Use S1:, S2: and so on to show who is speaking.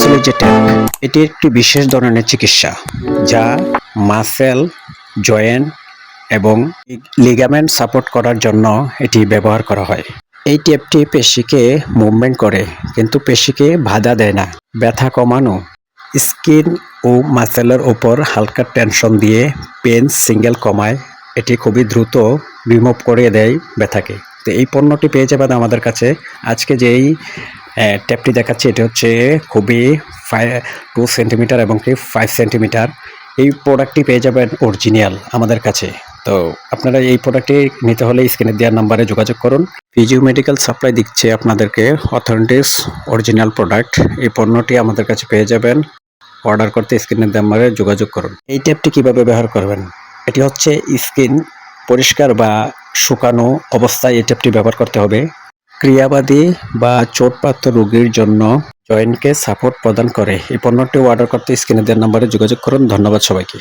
S1: আসলে যে ট্যাপ এটি একটি বিশেষ ধরনের চিকিৎসা, যা মাসেল জয়েন্ট এবং লিগামেন্ট সাপোর্ট করার জন্য এটি ব্যবহার করা হয়। এই টেপটি পেশিকে মুভমেন্ট করে, কিন্তু পেশিকে বাধা দেয় না। ব্যথা কমানো, স্কিন ও মাসেলের উপর হালকা টেনশন দিয়ে পেন সিঙ্গেল কমায়, এটি খুবই দ্রুত রিমুভ করে দেয় ব্যথাকে। তো এই পণ্যটি পেয়ে যাবেন আমাদের কাছে। আজকে যেই ট্যাপটি দেখাচ্ছি, এটি হচ্ছে খুবই ফাই টু সেন্টিমিটার এবং ফাইভ সেন্টিমিটার এই প্রোডাক্টটি পেয়ে যাবেন অরিজিনাল আমাদের কাছে। তো আপনারা এই প্রোডাক্টটি নিতে হলে স্ক্রিনে দেওয়ার নাম্বারে যোগাযোগ করুন। ফিজিও মেডিকেল সাপ্লাই দিচ্ছে আপনাদেরকে অথেন্টিক্স অরিজিনাল প্রোডাক্ট এই পণ্যটি আমাদের কাছে পেয়ে যাবেন। অর্ডার করতে স্ক্রিনের নাম্বারে যোগাযোগ করুন। এই ট্যাপটি কীভাবে ব্যবহার করবেন? এটি হচ্ছে স্কিন পরিষ্কার বা শুকানো অবস্থায় এই ট্যাপটি ব্যবহার করতে হবে। ক্রিয়াবাদী বা চোটপ্রাপ্ত রোগীর জন্য জয়েন্টকে সাপোর্ট প্রদান করে। এই পণ্যটি অর্ডার করতে স্ক্রিনে দেওয়ার নম্বরে যোগাযোগ করুন। ধন্যবাদ সবাইকে।